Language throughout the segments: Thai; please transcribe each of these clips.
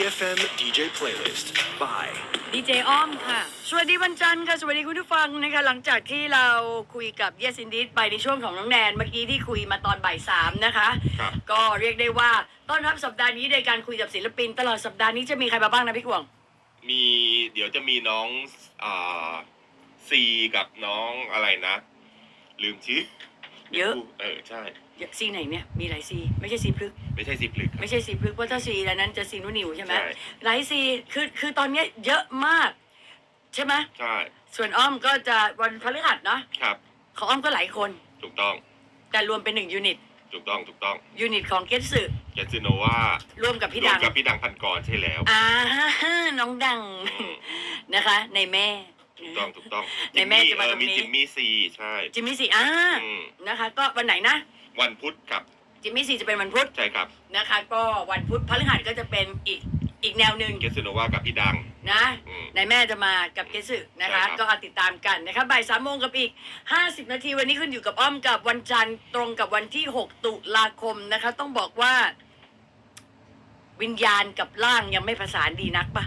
EFM DJ Playlist by ดีเจอ้อมค่ะ สวัสดีวันจันทร์ค่ะ สวัสดีคุณผู้ฟังนะคะ หลังจากที่เราคุยกับเยสินดิสไปในช่วงของน้องแนน เมื่อกี้ที่คุยมาตอนบ่ายสามนะคะ ครับ ก็เรียกได้ว่าต้อนรับสัปดาห์นี้ในการคุยกับศิลปิน ตลอดสัปดาห์นี้จะมีใครมาบ้างนะพี่กวางมีเดี๋ยวจะมีน้องอ่าซีกับน้องอะไรนะ ลืมชื่อ เยอะ เออใช่ ซีไหนเนี่ยมีหลายซี ไม่ใช่ซีพลึกษ์ไม่ใช่สิบลึกครับ ไม่ใช่ซีพลึกษ์เพราะถ้าซีแล้วนั้นจะซีนุ่นนิวใช่ไหมใช่ หลายซีคือคือตอนเนี้ยเยอะมาก ใช่ไหมใช่ส่วนอ้อมก็จะวันพฤหัสเนาะครับ ของอ้อมก็หลายคน ถูกต้องแต่รวมเป็นหนึ่งยูนิตถูกต้องถูกต้องยูนิตของเกตสึแกซิโนว่ารวมกับพี่รวดัมงกับพี่ดังพันกรใช่แล้วอ่าน้องดัง อืมนะคะ ในแม่ ถูกต้องถูกต้องในแม่จะมาเอตอรงมีนี้ จิมมี่ซีใช่จิมมี่สี่อ่าอืมนะคะ ก็วันไหนนะ วันพุธครับจิมมี่สี่จะเป็นวันพุธใช่ครับนะคะ ก็วันพุธพฤหัสก็จะเป็นอีกอีกแนวหนึ่งแกซิโนว่ากับพี่ดังนะอืมในแม่จะมากับเกสึนะคะ ใช่ครับ ก็เอาติดตามกันนะคะบ่ายสามโมงกับอีก 50 นาทีวันนี้ขึ้นอยู่กับอ้อมกับวันจันทร์ตรงกับวันที่ 6 ตุลาคมนะคะ ต้องบอกว่า วิญญาณกับร่างยังไม่ประสานดีนักปะ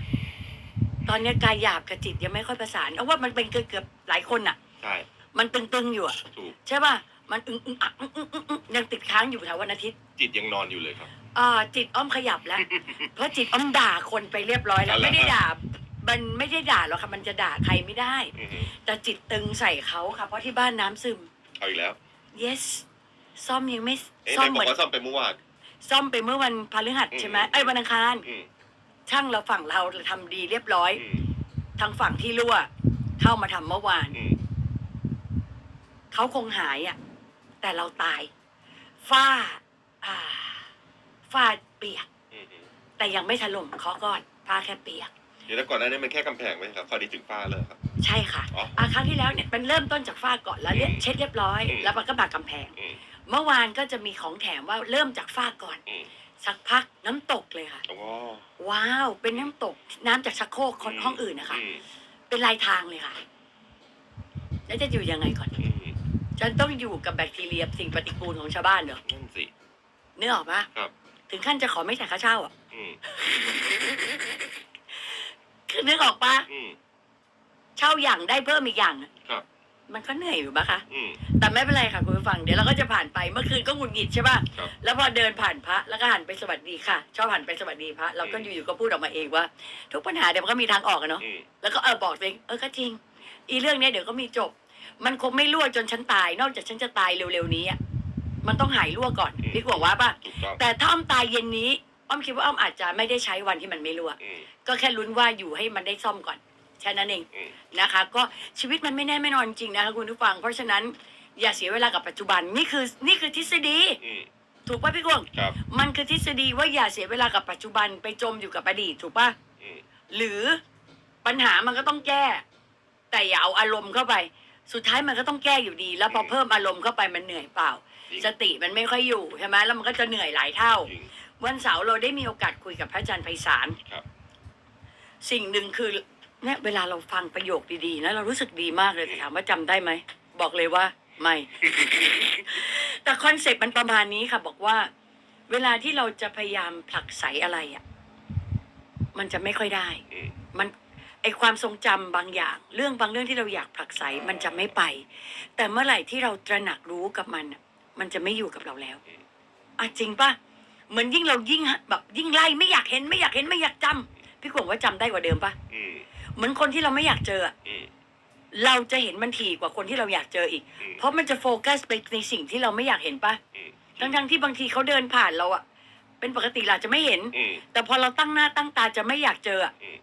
ตอนนี้กายหยาบกับจิตยังไม่ค่อยประสานเอาว่ามันเป็นเกือบเกือบหลายคนอะใช่มันตึงๆอยู่อะถูกใช่ป่ะมันอึงอึงอักอึงอึงอึงอึงยังติดค้างอยู่แถววันอาทิตย์จิตยังนอนอยู่เลยครับ อ่าจิตอ้อมขยับแล้ว เพราะจิตอ้อมด่าคนไปเรียบร้อยแล้ว อะไรไม่ได้ฮะด่า มันไม่ได้ด่าหรอกค่ะ มันจะด่าใครไม่ได้ อือหือแต่จิตตึงใส่เขาค่ะ เพราะที่บ้านน้ำซึม เอาอีกแล้ว yes ซ่อมยังไม่เอ๊ะซ่อไหมนบเหอมือนกว่าซ่อมไปเมื่อวาน ซ่อมไปเมื่อวันพฤหัสอืม ใช่ไหมเอ้ยวันอังคาร อืม ช่างเราฝั่งเราทำดีเรียบร้อย อืมทางฝั่งที่รั่ว เข้ามาทำเมื่อวาน อืมเขาคงหายอะ แต่เราตาย ฝ้า อ่า ฝ้าเปียก อืมอืมแต่ยังไม่ถล่มเคาะก่อนฝ้าแค่เปียก เดี๋ยวแล้วก่อนหน้านี้มันแค่กำแพงไหมครับคราวนี้ถึงฟ้าเลยครับ ใช่ค่ะอ๋ออาครั้งที่แล้วเนี่ยมันเริ่มต้นจากฝ้าก่อนแล้วเรียอืมเช็ดเรียบร้อย อืม แล้วมันก็มากำแพง อืมเมื่อวานก็จะมีของแถมว่าเริ่มจากฝ้าก่อน อืมสักพักน้ำตกเลยค่ะ อ๋อ ว้าว เป็นน้ำตกน้ำจากชักโครกคนห้องอื่นนะคะอืมเป็นลายทางเลยค่ะ แล้วจะอยู่ยังไงก่อน อืมฉันต้องอยู่กับแบคทีเรียสิ่งปฏิกูลของชาวบ้านเหรอนั่นสินึกออกปะครับ ถึงขั้นจะขอไม่จ่ายค่าเช่าอะอืมคือนึกออกปะอืม เช่าอย่างได้เพิ่มอีกอย่างอะครับ มันก็เหนื่อยอยู่ปะคะ อืม แต่ไม่เป็นไรค่ะคุณผู้ฟังเดี๋ยวเราก็จะผ่านไปเมื่อคืนก็หงุดหงิดใช่ป่ะครับ แล้วพอเดินผ่านพระแล้วก็หันไปสวัสดีค่ะ ชอบหันไปสวัสดีพระเราก็อืมอยู่ๆก็พูดออกมาเองว่า ทุกปัญหาเดี๋ยวมันก็มีทางออกอะเนาะอืม แล้วก็เออบอกตัวเองเออก็จริง อีเรื่องเนี้ยเดี๋ยวก็มีจบ มันคงไม่รั่วจนฉันตาย นอกจากฉันจะตายเร็วๆนี้อะมันต้องหายรั่วก่อนพี่กวางว่าป่ะถูกต้องแต่ถ้าอ้อมตายเย็นนี้อ้อมคิดว่าอ้อมอาจจะไม่ได้ใช้วันที่มันไม่รั่ว อืม ก็แค่ลุ้นว่าอยู่ให้มันได้ซ่อมก่อน แค่นั้นเองอืมนะคะ ก็ชีวิตมันไม่แน่ไม่นอนจริงๆนะคะคุณผู้ฟัง เพราะฉะนั้นอย่าเสียเวลากับปัจจุบันนี่คือนี่คือทฤษฎีอืมถูกป่ะพี่กวางครับมันคือทฤษฎีว่าอย่าเสียเวลากับปัจจุบันไปจมอยู่กับอดีตถูกป่ะอืมหรือปัญหามันก็ต้องแก้ แต่อย่าเอาอารมณ์เข้าไป สุดท้ายมันก็ต้องแก้อยู่ดี แล้วพอเพิ่มอารมณ์เข้าไปมันเหนื่อยเปล่าจริงสติมันไม่ค่อยอยู่ใช่ไหมแล้วมันก็จะเหนื่อยหลายเท่าจริงวันเสาร์เราได้มีโอกาสคุยกับพระอาจารย์ไพศาลครับสิ่งหนึ่งคือ เนี่ยเวลาเราฟังประโยคดีๆนะเรารู้สึกดีมากเลยแต่ถามว่าจำได้ไหม บอกเลยว่า ไม่ แต่คอนเซ็ปต์มันประมาณนี้ค่ะ บอกว่า เวลาที่เราจะพยายามผลักไสอะไรอะ มันจะไม่ค่อยได้ อืม มันไอความทรงจำบางอย่าง เรื่องบางเรื่องที่เราอยากผลักไสมันจะไม่ไป แต่เมื่อไหร่ที่เราตระหนักรู้กับมันอะมันจะไม่อยู่กับเราแล้วอะจริงปะเหมือนยิ่งเรายิ่งแบบยิ่งไล่ไม่อยากเห็นไม่อยากเห็นไม่อยากจำพี่กวงว่าจำได้กว่าเดิมปะอืม เหมือนคนที่เราไม่อยากเจออะอืม เราจะเห็นมันถี่กว่าคนที่เราอยากเจออีก อืม เพราะมันจะโฟกัสไปในสิ่งที่เราไม่อยากเห็นปะอืม ทั้งๆที่บางทีเขาเดินผ่านเราอะเป็นปกติเราจะไม่เห็น อืม แต่พอเราตั้งหน้าตั้งตาจะไม่อยากเจออะอืม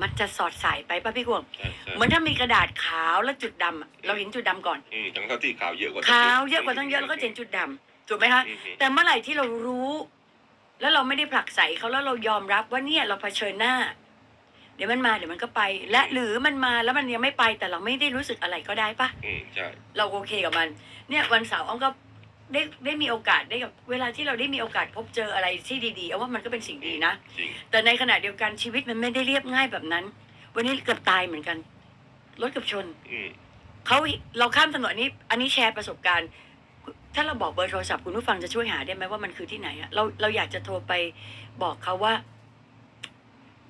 มันจะสอดสายไปปะพี่กวงใช่ใช่เหมือนถ้ามีกระดาษขาวและจุดดำอะเราเห็นจุดดำก่อน อืมทั้งที่ขาวเยอะกว่าขาวเยอะกว่าตั้งเยอะแล้วก็เห็นจุดดำถูกไหมคะ อืมอืมแต่เมื่อไหร่ที่เรารู้ แล้วเราไม่ได้ผลักใสเขาแล้วเรายอมรับว่าเนี่ยเราเผชิญหน้า เดี๋ยวมันมาเดี๋ยวมันก็ไป และหรือมันมาแล้วมันยังไม่ไปแต่เราไม่ได้รู้สึกอะไรก็ได้ปะอืมใช่เราโอเคกับมัน เนี่ยวันเสาร์อ้อมก็ได้ได้มีโอกาสได้กับเวลาที่เราได้มีโอกาสพบเจออะไรที่ดีๆเอาว่ามันก็เป็นสิ่งดีนะ จริงแต่ในขณะเดียวกันชีวิตมันไม่ได้เรียบง่ายแบบนั้น วันนี้เกือบตายเหมือนกันรถเกือบชนอืมเขาเราข้ามถนนอันนี้ อันนี้แชร์ประสบการณ์ ถ้าเราบอกเบอร์โทรศัพท์คุณผู้ฟังจะช่วยหาได้ไหมว่ามันคือที่ไหนอะเราเราอยากจะโทรไปบอกเขาว่า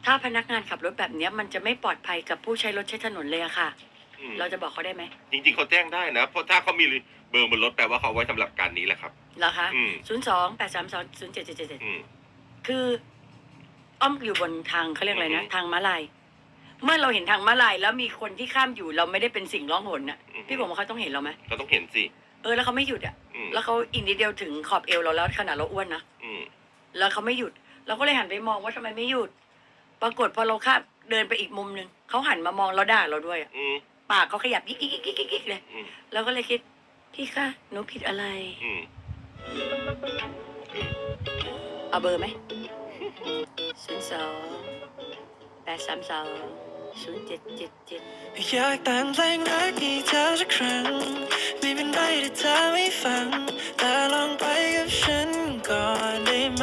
ถ้าพนักงานขับรถแบบเนี้ยมันจะไม่ปลอดภัยกับผู้ใช้รถใช้ถนนเลยอะค่ะ อืมเราจะบอกเขาได้ไหมจริงๆเขาแจ้งได้นะ เพราะถ้าเขามีเบอร์บนรถแปลว่าเขาเอาไว้สำหรับการนี้แหละครับ เหรอคะอืม ศูนย์สองแปดสามสองศูนย์เจ็ดเจ็ดเจ็ดอืม คืออ้อมอยู่บนทางเขาเรียกอะไรนะ อือฮึ ทางม้าลาย เมื่อเราเห็นทางม้าลายแล้วมีคนที่ข้ามอยู่เราไม่ได้เป็นสิ่งร้องหนน่ะ อืมพี่ผมว่าเขาต้องเห็นเราไหมก็ต้องเห็นสิเออแล้วเขาไม่หยุดอะอืมแล้วเขาอีกนิดเดียวถึงขอบเอวเราแล้วขนาดเราอ้วนนะ อืม แล้วเขาไม่หยุด เราก็เลยหันไปมองว่าทำไมไม่หยุด ปรากฏพอเราข้ามเดินไปอีกมุมหนึ่งเขาหันมามองเราด่าเราด้วยอะอืม ปากเขาขยับยิกยิกยิกยิกยิกยิกเลยอืม เราก็เลยคิด พี่คะหนูผิดอะไร อืมเอาเบอร์ไหมศูนย์สองแปดสามสองศูนย์เจ็ดเจ็ดเจ็ด อยากแต่งเพลงรักให้เธอสักครั้งไม่เป็นไรถ้าเธอไม่ฟังแต่ลองไปกับฉันก่อนได้ไหม